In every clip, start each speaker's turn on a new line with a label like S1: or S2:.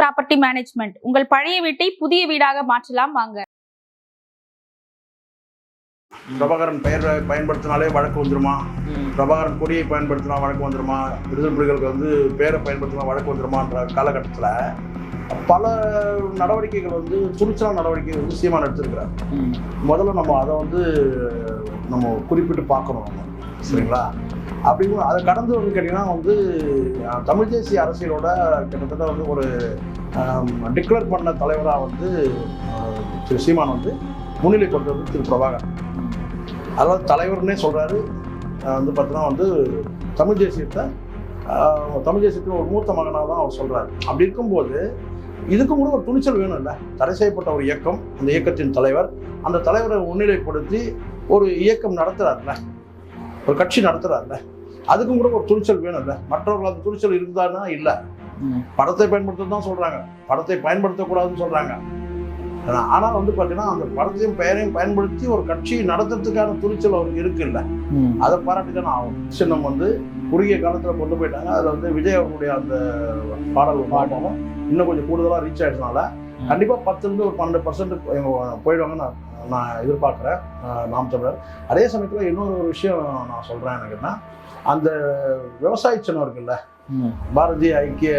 S1: Property management உங்கள் பழைய வீட்டை புதிய வீடாக மாற்றலாம் வாங்க.
S2: பிரபாகரன் பெயர் பயன்படுத்தினாலே வழக்கு வந்துருமா? பிரபாகரன் கொடியை பயன்படுத்தினா வழக்கு வந்துருமா? விடுதலை புலிகளுக்கு வந்து பேரை பயன்படுத்தினா வழக்கு வந்துருமான்ற காலகட்டத்தில் பல நடவடிக்கைகள் வந்து துணிச்சலான நடவடிக்கைகள் வந்து சீமான் எடுத்திருக்கிறார். முதல்ல நம்ம அதை வந்து நம்ம குறிப்பிட்டு பார்க்கணும் சரிங்களா? அப்படிங்கும் அதை கடந்து வந்து கேட்டிங்கன்னா வந்து தமிழ் தேசிய அரசியலோட கிட்டத்தட்ட வந்து ஒரு டிக்ளேர் பண்ண தலைவராக வந்து திரு சீமான் வந்து முன்னிலை கொண்டு வந்து திரு பிரபாகர் அதாவது தலைவர்னே சொல்கிறாரு வந்து பார்த்தீங்கன்னா வந்து தமிழ் தேசியத்தை தமிழ் தேசியத்தின் ஒரு மூத்த மகனாக தான் அவர் சொல்கிறாரு அப்படி இருக்கும்போது இதுக்கும் கூட ஒரு துணிச்சல் வேணும் இல்லை தடை செய்யப்பட்ட ஒரு இயக்கம் அந்த இயக்கத்தின் தலைவர் அந்த தலைவரை முன்னிலைப்படுத்தி ஒரு இயக்கம் நடத்துறாருல்ல. ஒரு கட்சி நடத்துறாருல்ல. அதுக்கும் கூட ஒரு துணிச்சல் வேணும் இல்லை மற்றவர்கள் அந்த துணிச்சல் இருந்தான்னா இல்லை. படத்தை பயன்படுத்த தான் சொல்கிறாங்க படத்தை பயன்படுத்தக்கூடாதுன்னு சொல்கிறாங்க ஆனால் வந்து பார்த்தீங்கன்னா அந்த படத்தையும் பெயரையும் பயன்படுத்தி ஒரு கட்சியை நடத்துறதுக்கான துணிச்சல் அவருக்கு இருக்குல்ல. அதை பாராட்டி தானே ஆகும் சின்னம் வந்து குறுகிய காலத்தில் கொண்டு போயிட்டாங்க. அதில் வந்து விஜய் அவர்களுடைய அந்த பாடல் பாடமும் இன்னும் கொஞ்சம் கூடுதலாக ரீச் ஆயிடுறதுனால கண்டிப்பாக பத்துலேருந்து ஒரு பன்னெண்டு பர்சன்ட் போயிடுவாங்கன்னு நான் எதிர்பார்க்குறேன். நாம் தமிழர். அதே சமயத்தில் இன்னொரு ஒரு விஷயம் நான் சொல்கிறேன் எனக்குன்னா அந்த விவசாய சின்னம் இருக்குல்ல பாரதிய ஐக்கிய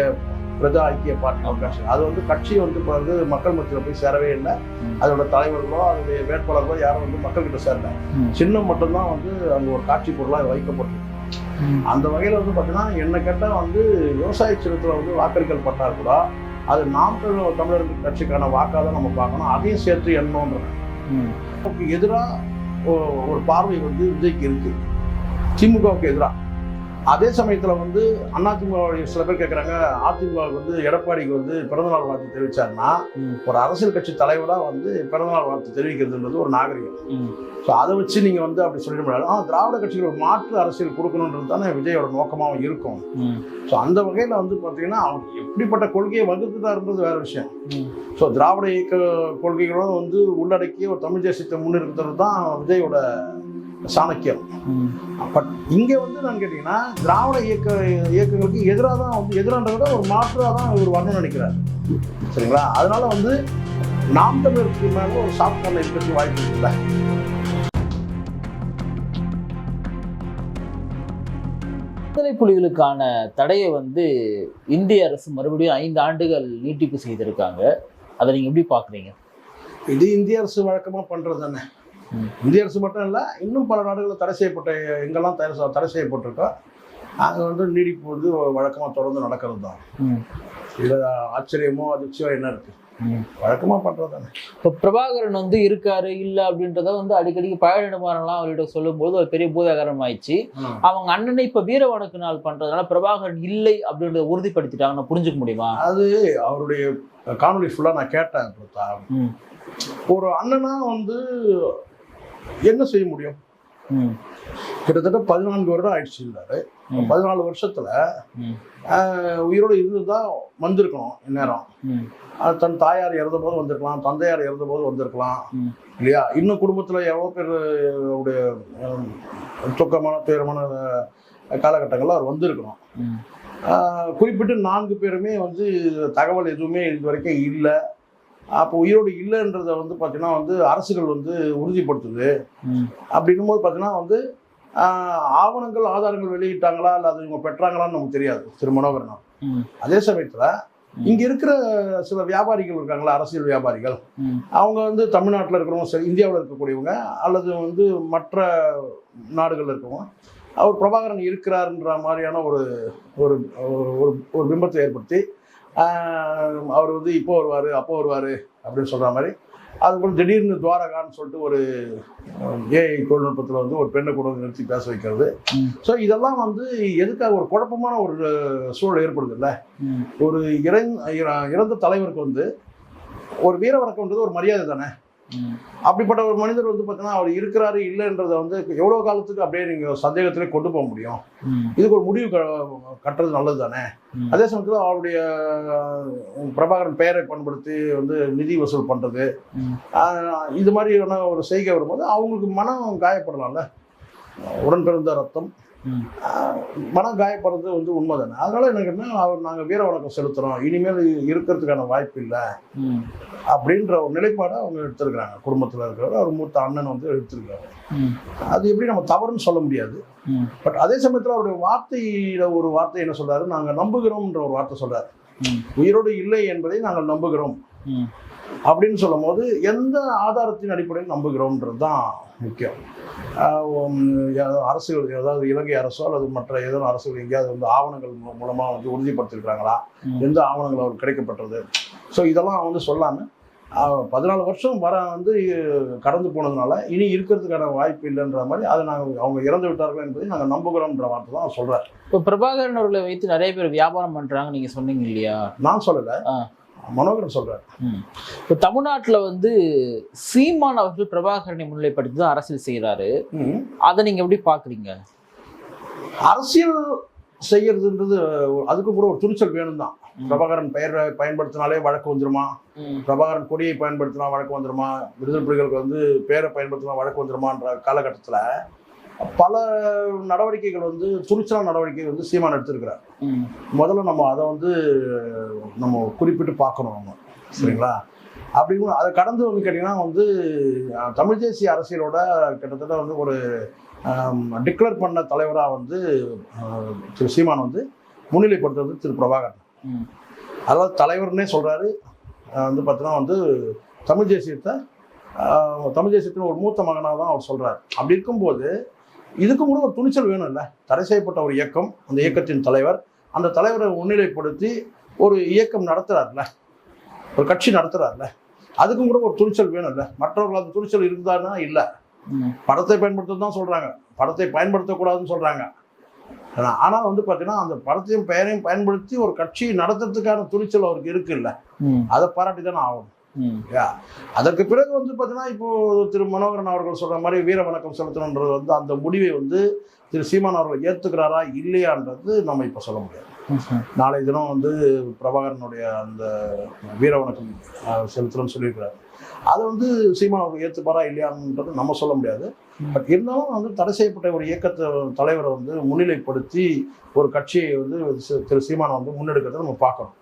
S2: பிரஜா ஐக்கிய பார்ட்டி கட்சி. அது வந்து கட்சி வந்து இப்போ வந்து மக்கள் மத்தியில் போய் சேரவே இல்லை. அதோட தலைவர்களோ அதோடைய வேட்பாளர்களோ யாரும் வந்து மக்கள்கிட்ட சேரல. சின்னம் மட்டும்தான் வந்து அங்கே ஒரு காட்சி பொருளாக வைக்கப்பட்டிருக்கு. அந்த வகையில் வந்து பார்த்தீங்கன்னா என்ன கேட்டால் வந்து விவசாய சின்னத்தில் வந்து வாக்களிக்கல் பட்டால் கூட அது நாம் தமிழர் கட்சிக்கான வாக்காக தான் நம்ம பார்க்கணும். அதையும் சேர்த்து திமுகவுக்கு எதிராக ஒரு பார்வை வந்து விஜய்க்கு இருக்கு. திமுகவுக்கு எதிராக அதே சமயத்தில் வந்து அதிமுக சில பேர் கேட்குறாங்க அதிமுகவுக்கு வந்து எடப்பாடிக்கு வந்து பிறந்தநாள் வாழ்த்து தெரிவிச்சாருன்னா ஒரு அரசியல் கட்சி தலைவராக வந்து பிறந்தநாள் வாழ்த்து தெரிவிக்கிறதுன்றது ஒரு நாகரிகம். ஸோ அதை வச்சு நீங்கள் வந்து அப்படி சொல்லிட முடியாது. ஆ திராவிட கட்சிகள் ஒரு மாற்று அரசியல் கொடுக்கணுன்றது தானே விஜயோட நோக்கமாகவும் இருக்கும். ஸோ அந்த வகையில் வந்து பார்த்தீங்கன்னா அவங்க எப்படிப்பட்ட கொள்கையை வகுத்துட்டாருன்றது வேற விஷயம். ஸோ திராவிட இயக்க கொள்கைகளும் வந்து உள்ளடக்கிய ஒரு தமிழ் தேசியத்தை முன்னிறுத்துறது தான் விஜயோட சாணக்கியம். பட் இங்கே வந்து நான் கேட்டிங்கன்னா திராவிட இயக்க இயக்கங்களுக்கு எதிராக தான் வந்து எதிரான்றத விட ஒரு மாற்றாக தான் இவர் வரணும்னு நினைக்கிறார். சரிங்களா? அதனால வந்து நாம் தமிழருக்கு மேலே ஒரு சாஃப்ட் கார்னர் இருக்கிறதுக்கு வாய்ப்பு இருக்குல்ல?
S3: விடுதலை புலிகளுக்கான தடையை வந்து இந்திய அரசு மறுபடியும் ஐந்து ஆண்டுகள் நீட்டிப்பு செய்திருக்காங்க. அதை நீங்க எப்படி பாக்குறீங்க?
S2: இது இந்திய அரசு வழக்கமாக பண்ணுறது தானே. இந்திய அரசு மட்டும் இல்லை இன்னும் பல நாடுகளில் தடை செய்யப்பட்ட எங்கெல்லாம் தடை செ- தடை செய்யப்பட்டிருக்கோ அங்கே வந்து நீடிப்பு வந்து வழக்கமாக தொடர்ந்து நடக்கிறது தான் இதில் ஆச்சரியமோ அதிர்ச்சியோ என்ன இருக்குது வழக்கமாக பண்ணுறது
S3: இப்போ பிரபாகரன் வந்து இருக்காரு இல்ல அப்படின்றத வந்து அடிக்கடி பயணிடமாறலாம் அவர்கிட்ட சொல்லும்போது ஒரு பெரிய பூதாகரம் ஆயிடுச்சு அவங்க அண்ணனை இப்ப வீர வணக்கு நாள் பண்றதுனால பிரபாகரன் இல்லை அப்படின்றத உறுதிப்படுத்திட்டாங்கன்னு புரிஞ்சுக்க முடியுமா?
S2: அது அவருடைய காணொளி ஃபுல்லாக நான் கேட்டேன். ஒரு அண்ணனா வந்து என்ன செய்ய முடியும். கிட்டத்தட்ட பதினான்கு வருடம் ஆயிடுச்சு இருந்தாரு. பதினாலு வருஷத்துல உயிரோடு இருந்து தான் வந்திருக்கணும் இந்நேரம் தன் தாயார் இறந்த போது வந்திருக்கலாம் தந்தையார் இறந்த போது வந்திருக்கலாம். இல்லையா? இன்னும் குடும்பத்தில் எவ்வளோ பேர் ஹம், துக்கமான துயரமான காலகட்டங்கள்ல அவர் வந்திருக்கணும். குறிப்பிட்டு நான்கு பேருமே வந்து தகவல் எதுவுமே இது வரைக்கும் இல்லை. அப்போ உயிரோடு இல்லைன்றத வந்து பார்த்தீங்கன்னா வந்து அரசுகள் வந்து உறுதிப்படுத்துது. அப்படின்னும் போது பார்த்தீங்கன்னா வந்து ஆவணங்கள் ஆதாரங்கள் வெளியிட்டாங்களா இல்லை அது இவங்க பெற்றாங்களான்னு நமக்கு தெரியாது திரு மனோகரன். அதே சமயத்தில் இங்க இருக்கிற சில வியாபாரிகள் இருக்காங்களா அரசியல் வியாபாரிகள். அவங்க வந்து தமிழ்நாட்டில் இருக்கிறவங்க சரி இந்தியாவில் இருக்கக்கூடியவங்க அல்லது வந்து மற்ற நாடுகளில் இருக்கவங்க அவர் பிரபாகரன் இருக்கிறாருன்ற மாதிரியான ஒரு ஒரு ஒரு ஒரு பிம்பத்தை ஏற்படுத்தி அவர் வந்து இப்போ வருவார் அப்போ வருவார் அப்படின்னு சொல்கிற மாதிரி அதுக்கப்புறம் திடீர்னு துவாரகான்னு சொல்லிட்டு ஒரு ஏஐ தொழில்நுட்பத்தில் வந்து ஒரு பெண்ணை கூட வந்து நிறுத்தி பேச வைக்கிறது. ஸோ இதெல்லாம் வந்து எதுக்காக ஒரு குழப்பமான ஒரு சூழல் ஏற்படுதுல்ல. ஒரு இறந் இற- இறந்த தலைவருக்கு வந்து ஒரு வீர வணக்கம்ன்றது ஒரு மரியாதை தானே. அப்படிப்பட்ட ஒரு மனிதர் வந்து பார்த்தீங்கன்னா அவர் இருக்கிறாரு இல்லைன்றதை வந்து எவ்வளோ காலத்துக்கு அப்படியே நீங்கள் சந்தேகத்திலே கொண்டு போக முடியும். இதுக்கு ஒரு முடிவு க- கட்டுறது நல்லது தானே. அதே சமயத்தில் அவருடைய பிரபாகரன் பெயரை பயன்படுத்தி வந்து நிதி வசூல் பண்ணுறது. இது மாதிரியான ஒரு செய்கை வரும்போது அவங்களுக்கு மனம் காயப்படலாம்ல உடன் பிறந்த ரத்தம் மனம் காயப்படுறது வந்து உண்மை தானே அதனால எனக்கு என்ன அவர் நாங்கள் வீர வணக்கம் செலுத்துறோம் இனிமேல் இருக்கிறதுக்கான வாய்ப்பு இல்லை. அப்படின்ற ஒரு நிலைப்பாடை அவங்க எடுத்திருக்கிறாங்க குடும்பத்தில் இருக்கிறவர் அவர் மூத்த அண்ணன் வந்து எடுத்திருக்காரு. அது எப்படி நம்ம தவறுன்னு சொல்ல முடியாது. பட் அதே சமயத்தில் அவருடைய வார்த்தையில ஒரு வார்த்தை என்ன சொல்றாரு நாங்கள் நம்புகிறோம்ன்ற ஒரு வார்த்தை சொல்றாரு. உயிரோடு இல்லை என்பதை நாங்கள் நம்புகிறோம். அப்படின்னு சொல்லும் போது எந்த ஆதாரத்தின் அடிப்படையில் நம்புகிறோம்ன்றது தான் முக்கியம் அரசுகள் அதாவது இலங்கை அரசோ அல்லது மற்ற ஏதோ அரசுகள் எங்கேயாவது வந்து ஆவணங்கள் மூ- மூலமா வந்து உறுதிப்படுத்திருக்கிறாங்களா. எந்த ஆவணங்கள் அவருக்கு கிடைக்கப்பட்டது? ஸோ இதெல்லாம் வந்து சொல்லாம ஆஹ் பதினாலு வருஷம் வர வந்து கடந்து போனதுனால இனி இருக்கிறதுக்கான வாய்ப்பு இல்லைன்ற மாதிரி அதை நாங்கள் அவங்க இறந்து விட்டார்கள் என்பதை நாங்கள் நம்புகிறோம்ன்ற வார்த்தை தான் சொல்றாரு.
S3: இப்போ பிரபாகரன் அவர்களை வைத்து நிறைய பேர் வியாபாரம் பண்றாங்க நீங்க சொன்னீங்க இல்லையா?
S2: நான் சொல்லலை. மனோகரன் சொல்றாரு.
S3: இப்போ தமிழ்நாட்டுல வந்து சீமான் அவர்கள் பிரபாகரனை முன்னிலைப்படுத்தி தான் அரசியல் செய்யறாரு
S2: ம்.
S3: அதை நீங்க எப்படி பாக்குறீங்க?
S2: அரசியல் செய்யறதுன்றது அதுக்கு கூட ஒரு துணிச்சல் வேணும் தான் பிரபாகரன் பெயரை பயன்படுத்தினாலே வழக்கு வந்துருமா? பிரபாகரன் கொடியை பயன்படுத்தினா வழக்கு வந்துருமா? விடுதலை புலிகளுக்கு வந்து பேரை பயன்படுத்தினா வழக்கு வந்துருமான்ற காலகட்டத்தில் பல நடவடிக்கைகள் வந்து துணிச்சலான நடவடிக்கை வந்து சீமான் எடுத்திருக்கிறார். முதல்ல நம்ம அதை வந்து நம்ம குறிப்பிட்டு பார்க்கணும் நம்ம சரிங்களா அப்படிங்கும் அதை கடந்து வந்து கேட்டிங்கன்னா வந்து தமிழ் தேசிய அரசியலோட கிட்டத்தட்ட வந்து ஒரு டிக்ளேர் பண்ண தலைவராக வந்து திரு சீமான் வந்து முன்னிலைப்படுத்துறது திரு பிரபாகரன். அதாவது தலைவர்னே சொல்கிறாரு வந்து பார்த்தீங்கன்னா வந்து தமிழ் தேசியத்தை தமிழ் தேசியத்தின் ஒரு மூத்த மகனாக தான் அவர் சொல்கிறார் அப்படி இருக்கும்போது இதுக்கும் கூட ஒரு துணிச்சல் வேணும் இல்லை தடை செய்யப்பட்ட ஒரு இயக்கம் அந்த இயக்கத்தின் தலைவர் அந்த தலைவரை முன்னிலைப்படுத்தி ஒரு இயக்கம் நடத்துறாருல. ஒரு கட்சி நடத்துறாருல. அதுக்கும் கூட ஒரு துணிச்சல் வேணும்ல. மற்றவர்கள் அந்த துணிச்சல் இருந்தாருன்னா இல்லை. படத்தை பயன்படுத்த தான் சொல்றாங்க. படத்தை பயன்படுத்தக்கூடாதுன்னு சொல்றாங்க. ஆனா ஆனால் வந்து பார்த்தீங்கன்னா அந்த படத்தையும் பெயரையும் பயன்படுத்தி ஒரு கட்சி நடத்துறதுக்கான துணிச்சல் அவருக்கு இருக்குல்ல.
S3: ம்.
S2: அதை பாராட்டி தானே ஆகணும். அதற்கு பிறகு வந்து பார்த்தீங்கன்னா இப்போ திரு மனோகரன் அவர்கள் சொல்ற மாதிரி வீர வணக்கம் செலுத்தணுன்றது வந்து அந்த முடிவை வந்து திரு சீமான் அவர்கள் ஏற்றுக்கிறாரா இல்லையான்றது நம்ம இப்போ சொல்ல முடியாது. நாளை தினம் வந்து பிரபாகரனுடைய அந்த வீர வணக்கம் செலுத்தணும்னு சொல்லியிருக்கிறாரு. அதை வந்து சீமான் அவர்கள் ஏற்றுப்பாரா இல்லையான்றது நம்ம சொல்ல முடியாது. பட் இருந்தாலும் வந்து தடை செய்யப்பட்ட ஒரு இயக்கத்தை தலைவரை வந்து முன்னிலைப்படுத்தி ஒரு கட்சியை வந்து திரு சீமானை வந்து முன்னெடுக்கிறத நம்ம பார்க்கணும்.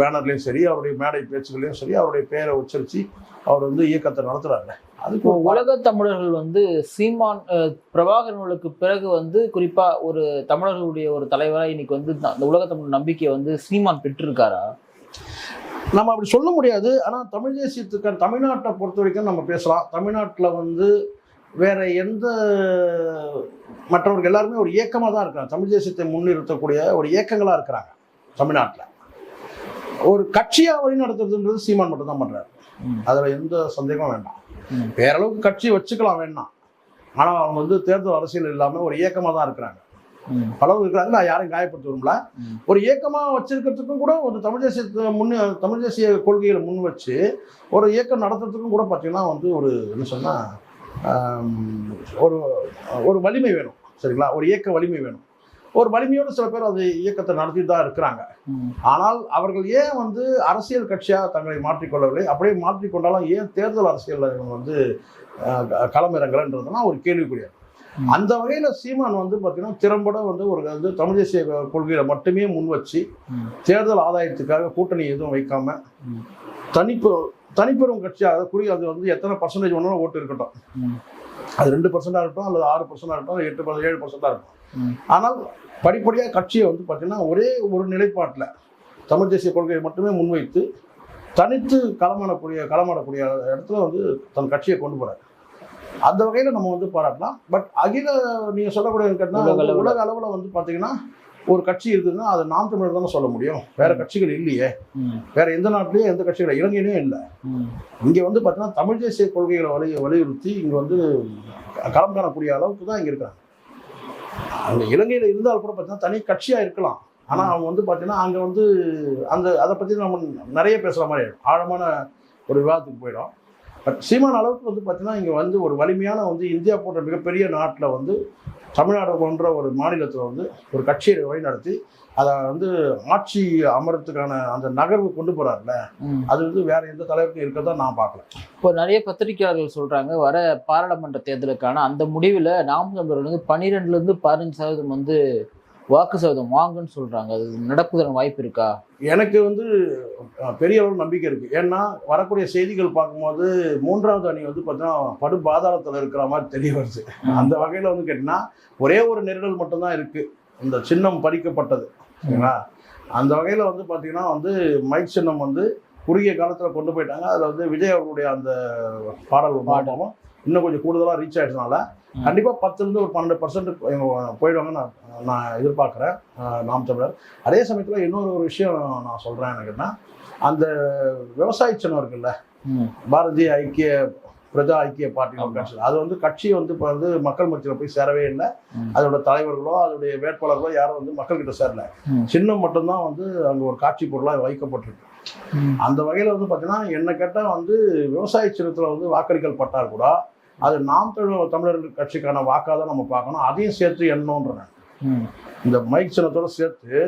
S2: பேனர்லையும் சரி அவருடைய மேடை பேச்சுகளையும் சரி அவருடைய பெயரை உச்சரித்து அவர் வந்து இயக்கத்தை நடத்துறாரு அதுக்கு
S3: உலக தமிழர்கள் வந்து சீமான் பிரபாகரனுக்கு பிறகு வந்து குறிப்பா ஒரு தமிழர்களுடைய ஒரு தலைவரா இன்னைக்கு வந்து அந்த உலக தமிழ் நம்பிக்கையை வந்து சீமான் பெற்றிருக்காரா?
S2: நம்ம அப்படி சொல்ல முடியாது. ஆனால் தமிழ் தேசியத்துக்கான தமிழ்நாட்டை பொறுத்த வரைக்கும் நம்ம பேசலாம். தமிழ்நாட்டில் வந்து வேற எந்த மற்றவர்கள் எல்லாருமே ஒரு இயக்கமாக தான் இருக்காங்க. தமிழ் தேசியத்தை முன்னிறுத்தக்கூடிய ஒரு இயக்கங்களாக இருக்கிறாங்க தமிழ்நாட்டில். ஒரு கட்சியாக வழி நடத்துறதுன்றது சீமான் மட்டும் தான் பண்ணுறாரு
S3: ம்.
S2: அதில் எந்த சந்தேகமும் வேண்டாம். பேரளவுக்கு கட்சி வச்சுக்கலாம் வேண்டாம் ஆனால் அவங்க வந்து தேர்தல் அரசியல் இல்லாமல் ஒரு இயக்கமாக தான் இருக்கிறாங்க. பலரும் இருக்கிறாங்க நான் யாரையும் காயப்படுத்த விரும்பல. ஒரு இயக்கமாக வச்சிருக்கிறதுக்கும் கூட ஒரு தமிழ் தேசியத்தை முன் தமிழ் தேசிய கொள்கைகளை முன் வச்சு ஒரு இயக்கம் நடத்துறதுக்கும் கூட பார்த்தீங்கன்னா வந்து ஒரு என்ன சொன்னால் ஒரு ஒரு வலிமை வேணும் சரிங்களா ஒரு இயக்க வலிமை வேணும் ஒரு வலிமையோடு சில பேர் அது இயக்கத்தை நடத்திட்டு தான் இருக்கிறாங்க. ஆனால் அவர்கள் ஏன் வந்து அரசியல் கட்சியாக தங்களை மாற்றிக்கொள்ளவில்லை அப்படியே மாற்றிக்கொண்டாலும் ஏன் தேர்தல் அரசியலில் வந்து களமிறங்கலைன்றதுலாம் ஒரு கேள்விக்குரியது. அந்த வகையில் சீமான் வந்து பார்த்தீங்கன்னா திறம்பட வந்து ஒரு வந்து தமிழ் தேசிய கொள்கையில மட்டுமே முன் வச்சு. தேர்தல் ஆதாயத்துக்காக கூட்டணி எதுவும் வைக்காம. தனிப்பு தனிப்பெரும் கட்சியாக குறி அது வந்து எத்தனை பர்சன்டேஜ் வேணாலும் ஓட்டு இருக்கட்டும். அது ரெண்டு பர்சன்டாக இருக்கட்டும் அல்லது ஆறு பர்சன்டாக இருக்கட்டும் எட்டு பர்சன்ட் ஏழு பர்சன்டாக இருக்கும். ஆனால் படிப்படியாக கட்சியை வந்து பார்த்தீங்கன்னா ஒரே ஒரு நிலைப்பாட்டில் தமிழ் தேசிய கொள்கையை மட்டுமே முன்வைத்து தனித்து களமாடக்கூடிய களமாடக்கூடிய இடத்துல வந்து தன் கட்சியை கொண்டு போறாரு அந்த வகையில் நம்ம வந்து பாராட்டலாம் பட் அகில நீங்கள் சொல்லக்கூடிய.
S3: உலக அளவில்
S2: வந்து பார்த்தீங்கன்னா ஒரு கட்சி இருக்குதுன்னா அது நாம் தமிழர் தானே சொல்ல முடியும். வேற கட்சிகள் இல்லையே. வேற எந்த நாட்டிலையும் எந்த கட்சிகள் இலங்கையிலையும் இல்லை. இங்கே வந்து பார்த்தீங்கன்னா தமிழ் தேசிய கொள்கைகளை வலி வலியுறுத்தி இங்கே வந்து களம் காணக்கூடிய அளவுக்கு தான் இங்கே இருக்காங்க. அங்கே இலங்கையில் இருந்தால் கூட பார்த்தீங்கன்னா தனி கட்சியாக இருக்கலாம். ஆனால் அவங்க வந்து பார்த்தீங்கன்னா அங்கே வந்து அந்த அதை பற்றி நம்ம நிறைய பேசுகிற மாதிரி ஆழமான ஒரு விவாதத்துக்கு போயிடும். பட் சீமான் அளவுக்கு வந்து பார்த்தீங்கன்னா இங்கே வந்து ஒரு வலிமையான வந்து இந்தியா போன்ற மிகப்பெரிய நாட்டில் வந்து தமிழ்நாடு போன்ற ஒரு மாநிலத்தில் வந்து ஒரு கட்சியை வழிநடத்தி அதை வந்து ஆட்சி அமரத்துக்கான அந்த நகர்வு கொண்டு போறாருல
S3: ம்.
S2: அது வந்து வேற எந்த தலைவருக்கும் இருக்கறதா நான் பார்க்கல
S3: இப்போ நிறைய பத்திரிகையாளர்கள் சொல்றாங்க வர பாராளுமன்ற தேர்தலுக்கான அந்த முடிவில் நாம் தமிழர் வந்து பன்னிரெண்டுல இருந்து பதினஞ்சு சதவீதம் வந்து வாக்கு சதவீதம் வாங்குன்னு சொல்றாங்க. அது நடக்குதல் வாய்ப்பு இருக்கா?
S2: எனக்கு வந்து பெரிய அளவு நம்பிக்கை இருக்கு. ஏன்னா வரக்கூடிய செய்திகள் பார்க்கும்போது மூன்றாவது அணி வந்து பார்த்தீங்கன்னா படு பாதாளத்தில் இருக்கிற மாதிரி தெரிய வருது. அந்த வகையில் வந்து கேட்டிங்கன்னா ஒரே ஒரு நெருடல் மட்டும்தான் இருக்கு. இந்த சின்னம் பறிக்கப்பட்டது. சரிங்களா? அந்த வகையில் வந்து பார்த்தீங்கன்னா வந்து மைக் சின்னம் வந்து குறுகிய காலத்தில் கொண்டு போயிட்டாங்க. அதில் வந்து விஜய் அவர்களுடைய அந்த பாடல் பாடமும் இன்னும் கொஞ்சம் கூடுதலாக ரீச் ஆயிடுறதுனால
S3: ம்.
S2: கண்டிப்பாக பத்துலேருந்து ஒரு பன்னெண்டு பர்சன்ட் போயிடுவாங்கன்னு நான் நான் எதிர்பார்க்குறேன் நாம் தமிழர் அதே சமயத்தில் இன்னொரு ஒரு விஷயம் நான் சொல்கிறேன் எனக்குன்னா அந்த விவசாய சின்னம் இருக்குல்ல. பாரதிய ஐக்கிய பிரஜா ஐக்கிய பார்ட்டி அது வந்து கட்சி வந்து இப்போ வந்து மக்கள் மத்தியில் போய் சேரவே இல்லை. அதோட தலைவர்களோ அதோடைய வேட்பாளர்களோ யாரும் வந்து மக்கள்கிட்ட சேரல. சின்னம் மட்டும்தான் வந்து அங்கே ஒரு காட்சி பொருளாக வைக்கப்பட்டிருக்கு. அந்த வகையில் வந்து பார்த்தீங்கன்னா என்ன கேட்டால் வந்து விவசாய சின்னத்தில் வந்து வாக்களிகள் பட்டால் கூட அது நாம் தமிழ் தமிழர்கள் கட்சிக்கான வாக்காக தான் நம்ம பார்க்கணும். அதையும் சேர்த்து எண்ணணுன்றேன். இந்த மைக் சின்னத்தோட சேர்த்து.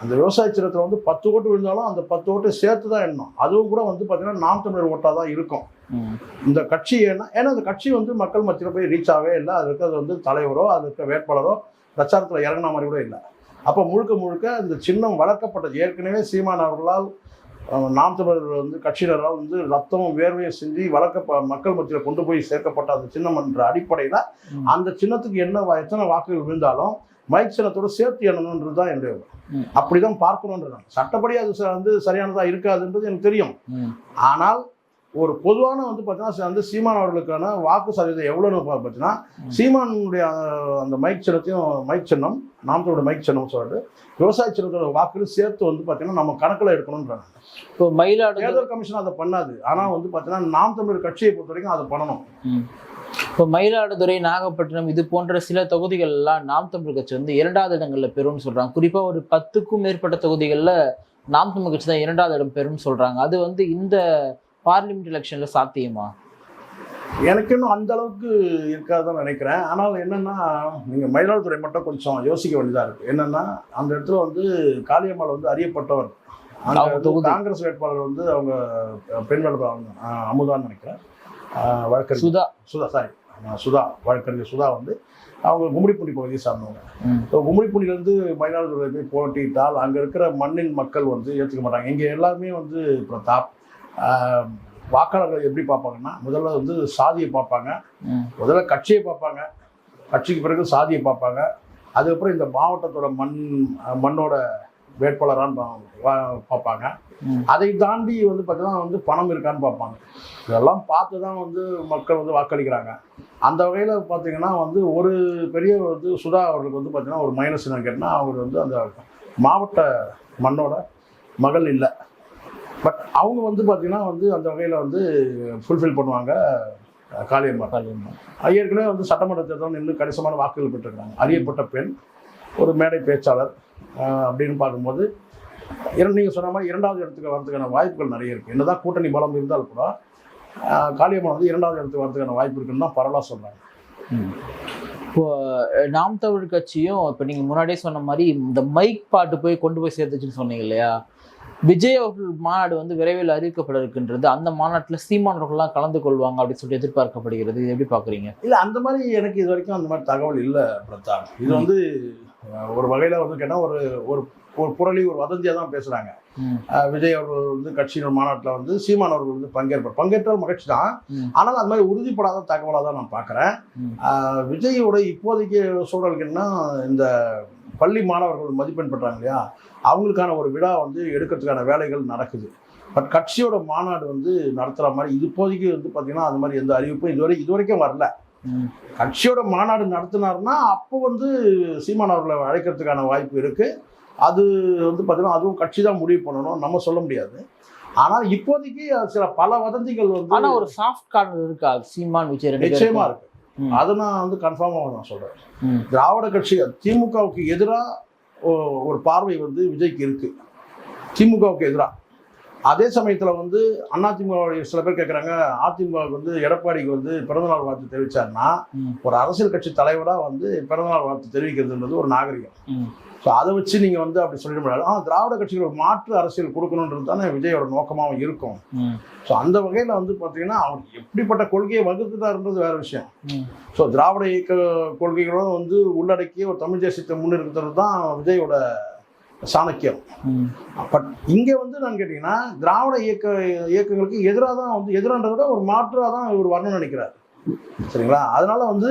S2: அந்த விவசாய சின்னத்தில் வந்து பத்து ஓட்டு விழுந்தாலும் அந்த பத்து ஓட்டு சேர்த்து தான் எண்ணணும். அதுவும் கூட வந்து பார்த்தீங்கன்னா நாம் தமிழர் ஓட்டாக தான் இருக்கும். இந்த கட்சி ஏன்னா ஏன்னா அந்த கட்சி வந்து மக்கள் மத்தியில் போய் ரீச் ஆகவே இல்லை. அது இருக்கிறது வந்து தலைவரோ அது இருக்க வேட்பாளரோ பிரச்சாரத்தில் இறங்கின மாதிரி கூட இல்லை. அப்போ முழுக்க முழுக்க இந்த சின்னம் வளர்க்கப்பட்டது. ஏற்கனவே சீமான் அவர்களால் நாம் தமிழர் வந்து கட்சியினரால் வந்து ரத்தமும் வேர்வையும் சிந்தி வளர்க்க மக்கள் மத்தியில் கொண்டு போய் சேர்க்கப்பட்ட அந்த சின்னம் என்ற அடிப்படையில். அந்த சின்னத்துக்கு என்ன எத்தனை வாக்குகள் விழுந்தாலும் மைக் சின்னத்தோட சேர்த்து எண்ணணுன்றது தான் என்னுடைய. அப்படிதான் பார்க்கணுன்றது சட்டப்படி அது வந்து சரியானதா இருக்காதுன்றது எனக்கு தெரியும். ஆனால் ஒரு பொதுவான வந்து பார்த்தீங்கன்னா வந்து சீமான் அவர்களுக்கான வாக்கு சதவீதம் எவ்வளோன்னு பார்த்தீங்கன்னா. சீமானுடைய அந்த மைக் சின்னத்தையும் மைக் சின்னம் நாமத்தோட மைக் சின்னம் சொல்லிட்டு விவசாய சின்னத்தோட வாக்குகள் சேர்த்து வந்து பார்த்தீங்கன்னா நம்ம கணக்கில் எடுக்கணுன்றாங்க
S3: இப்போ மயிலாடுதுறை
S2: தேர்தல் கமிஷன் அதை பண்ணாது. ஆனால் வந்து பார்த்தீங்கன்னா நாம் தமிழர் கட்சியை பொறுத்த வரைக்கும் அதை பண்ணணும்.
S3: இப்போ மயிலாடுதுறை நாகப்பட்டினம் இது போன்ற சில தொகுதிகள் எல்லாம் நாம் தமிழ் கட்சி வந்து இரண்டாவது இடங்கள்ல பெறும்னு சொல்றாங்க. குறிப்பா ஒரு பத்துக்கும் மேற்பட்ட தொகுதிகள்ல நாம் தமிழ் கட்சி தான் இரண்டாவது இடம் பெறும்னு சொல்றாங்க. அது வந்து இந்த பார்லிமெண்ட் எலெக்ஷன்ல சாத்தியமா?
S2: எனக்கு இன்னும் அந்த அளவுக்கு இருக்காதுன்னு நினைக்கிறேன். ஆனால் என்னன்னா நீங்க மயிலாடுதுறை மட்டும் கொஞ்சம் யோசிக்க வேண்டியதா இருக்கு. என்னன்னா அந்த இடத்துல வந்து காளியம்மாள் வந்து அறியப்பட்டவர். காங்கிரஸ் வேட்பாளர் வந்து அவங்க பெண் வேட்பாளர் அமுதான்னு நினைக்கிறேன். வழக்கறிஞர்.
S3: சுதா.
S2: சுதா சாரி சுதா வழக்கறிஞர் சுதா வந்து அவங்க கும்மிடிப்பூண்டி பகுதியை சார்ந்தவங்க. ஸோ கும்மிடிப்பூண்டிலேருந்து மயிலாடுதுறை போய் போட்டியிட்டால் அங்கே இருக்கிற மண்ணின் மக்கள் வந்து ஏற்றுக்க மாட்டாங்க. இங்கே எல்லாருமே வந்து பிரதாப். வாக்காளர்கள் எப்படி பார்ப்பாங்கன்னா முதல்ல வந்து சாதியை பார்ப்பாங்க. முதல்ல கட்சியை பார்ப்பாங்க. கட்சிக்கு பிறகு சாதியை பார்ப்பாங்க. அதுக்கப்புறம் இந்த மாவட்டத்தோட மண் மண்ணோட வேட்பாளரான்னு பார்ப்பாங்க. அதை தாண்டி வந்து பார்த்தீங்கன்னா வந்து பணம் இருக்கான்னு பார்ப்பாங்க. இதெல்லாம் பார்த்து தான் வந்து மக்கள் வந்து வாக்களிக்கிறாங்க. அந்த வகையில் பார்த்தீங்கன்னா வந்து ஒரு பெரிய வந்து சுதா அவர்களுக்கு வந்து பார்த்தீங்கன்னா ஒரு மைனஸ் என்ன கேட்டால் அவர் வந்து அந்த மாவட்ட மண்ணோட மகள் இல்லை. பட் அவங்க வந்து பார்த்தீங்கன்னா வந்து அந்த வகையில் வந்து ஃபுல்ஃபில் பண்ணுவாங்க காளியம்மா.
S3: பார்லிமெண்ட்.
S2: ஏற்கனவே வந்து சட்டமன்ற தேர்தல் நின்று கணிசமான வாக்குகள் பெற்றிருக்காங்க அறியப்பட்ட பெண் ஒரு மேடை பேச்சாளர் அப்படின்னு பார்க்கும்போது இரண்டு நீங்கள் சொன்ன மாதிரி இரண்டாவது இடத்துக்கு வரதுக்கான வாய்ப்புகள் நிறைய இருக்குது என்னதான் கூட்டணி பலம் இருந்தால் கூட காளியம்மா வந்து இரண்டாவது இடத்துக்கு வரதுக்கான வாய்ப்பு இருக்குன்னு தான் பரவலாக சொல்கிறாங்க.
S3: இப்போ நாம் தமிழ் கட்சியும் இப்போ நீங்க முன்னாடியே சொன்ன மாதிரி இந்த மைக் பாட்டு போய் கொண்டு போய் சேர்த்துச்சுன்னு சொன்னீங்க இல்லையா? விஜய் அவர்கள் மாநாடு வந்து விரைவில் அறிவிக்கப்பட இருக்கின்றது. அந்த மாநாட்டில் சீமானவர்கள்லாம் கலந்து கொள்வாங்க அப்படின்னு சொல்லிட்டு எதிர்பார்க்கப்படுகிறது. இது எப்படி பாக்குறீங்க
S2: இல்லை அந்த மாதிரி எனக்கு இது வரைக்கும் அந்த மாதிரி தகவல் இல்லை பிரதாப். இது வந்து ஒரு வகையில் வந்து கேட்டால் ஒரு ஒரு ஒரு புரளி ஒரு வதந்தியாக தான் பேசுகிறாங்க. விஜய் அவர்கள் வந்து கட்சியின் மாநாட்டில் வந்து சீமான் அவர்கள் வந்து பங்கேற்பார் பங்கேற்றால் மகிழ்ச்சி தான். ஆனால் அது மாதிரி உறுதிப்படாத தகவலாக தான் நான் பார்க்குறேன். விஜயோட இப்போதைக்கு சூழலுக்கு என்ன இந்த பள்ளி மாணவர்கள் மதிப்பெண் பெற்றாங்க இல்லையா அவங்களுக்கான ஒரு விழா வந்து எடுக்கிறதுக்கான வேலைகள் நடக்குது பட் கட்சியோட மாநாடு வந்து நடத்துகிற மாதிரி இப்போதைக்கு வந்து பார்த்தீங்கன்னா அது மாதிரி எந்த அறிவிப்பும் இதுவரை இது வரைக்கும் வரல. கட்சியோட மாநாடு நடத்தினாருன்னா அப்போ வந்து சீமான் அவர்களை அழைக்கிறதுக்கான வாய்ப்பு இருக்கு. அது வந்து பார்த்தீங்கன்னா அதுவும் கட்சி தான் முடிவு பண்ணணும். நம்ம சொல்ல முடியாது. ஆனால் இப்போதைக்கு சில பல வதந்திகள் வந்து
S3: ஆனா ஒரு சாஃப்ட் கார்னர் இருக்கா? சீமான் விஜய் ரெண்டு
S2: நிச்சயமா
S3: பேருக்கும்?
S2: இருக்கு. அதை நான் வந்து கன்ஃபார்மாக நான் சொல்றேன்.
S3: ம்.
S2: திராவிட கட்சி திமுகவுக்கு எதிராக ஒரு பார்வை வந்து விஜய்க்கு இருக்கு. திமுகவுக்கு எதிராக அதே சமயத்தில் வந்து அதிமுக சில பேர் கேட்குறாங்க அதிமுகவுக்கு வந்து எடப்பாடிக்கு வந்து பிறந்தநாள் வாழ்த்து தெரிவிச்சாருன்னா
S3: ம்.
S2: ஒரு அரசியல் கட்சி தலைவராக வந்து பிறந்தநாள் வாழ்த்து தெரிவிக்கிறதுன்றது ஒரு நாகரிகம். ஸோ அதை வச்சு நீங்கள் வந்து அப்படி சொல்லிட முடியாது ஆ திராவிட கட்சிகள் ஒரு மாற்று அரசியல் கொடுக்கணுன்றது தானே விஜயோட நோக்கமாகவும் இருக்கும். ஸோ அந்த வகையில் வந்து பார்த்தீங்கன்னா அவர் எப்படிப்பட்ட கொள்கையை வகுத்துட்டாருன்றது வேற விஷயம். ஸோ திராவிட இயக்க கொள்கைகளும் வந்து உள்ளடக்கிய ஒரு தமிழ் தேசியத்தை முன்னிறுத்துறது தான் விஜயோட சாணக்கியம். பட் இங்கே வந்து நான் கேட்டிங்கன்னா திராவிட இயக்க இயக்கங்களுக்கு எதிராக தான் வந்து எதிரான்றதை விட ஒரு மாற்றாக தான் இவர் வரணும்னு நினைக்கிறார். சரிங்களா? அதனால வந்து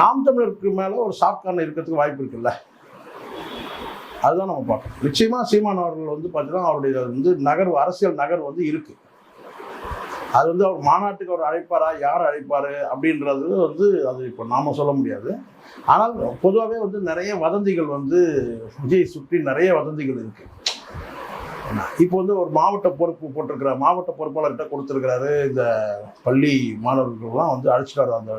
S2: நாம் தமிழருக்கு மேலே ஒரு சாஃப்ட் கார்னர் இருக்கிறதுக்கு வாய்ப்பு இருக்குல்ல. அதுதான் நம்ம பார்க்கணும். நிச்சயமா சீமான் அவர்கள் வந்து பார்த்தீங்கன்னா அவருடைய வந்து நகர்வு அரசியல் நகர்வு வந்து இருக்கு. அது வந்து அவர் மாநாட்டுக்கு அவர் அழைப்பாரா? யார் அழைப்பாரு? அப்படின்றது வந்து அது இப்போ நாம சொல்ல முடியாது. ஆனால் பொதுவாகவே வந்து நிறைய வதந்திகள் வந்து விஜய் சுற்றி நிறைய வதந்திகள் இருக்கு. என்ன, இப்போ வந்து ஒரு மாவட்ட பொறுப்பு போட்டிருக்கிற மாவட்ட பொறுப்பாளர்கிட்ட கொடுத்துருக்கிறாரு. இந்த பள்ளி மாணவர்கள்லாம் வந்து அழைச்சிட்டாரு அந்த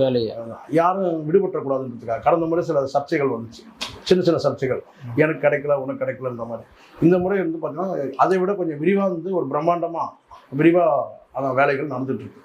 S3: வேலையை.
S2: யாரும் விடுபட்டக்கூடாதுன்றதுக்காக. கடந்த முறை சில சர்ச்சைகள் வந்துச்சு. சின்ன சின்ன சர்ச்சைகள். எனக்கு கிடைக்கல உனக்கு கிடைக்கலன்ற மாதிரி. இந்த முறை வந்து பார்த்தீங்கன்னா அதை விட கொஞ்சம் விரிவாக வந்து ஒரு பிரம்மாண்டமாக விரிவாக அதான் வேலைகள் நடந்துட்டு இருக்கு.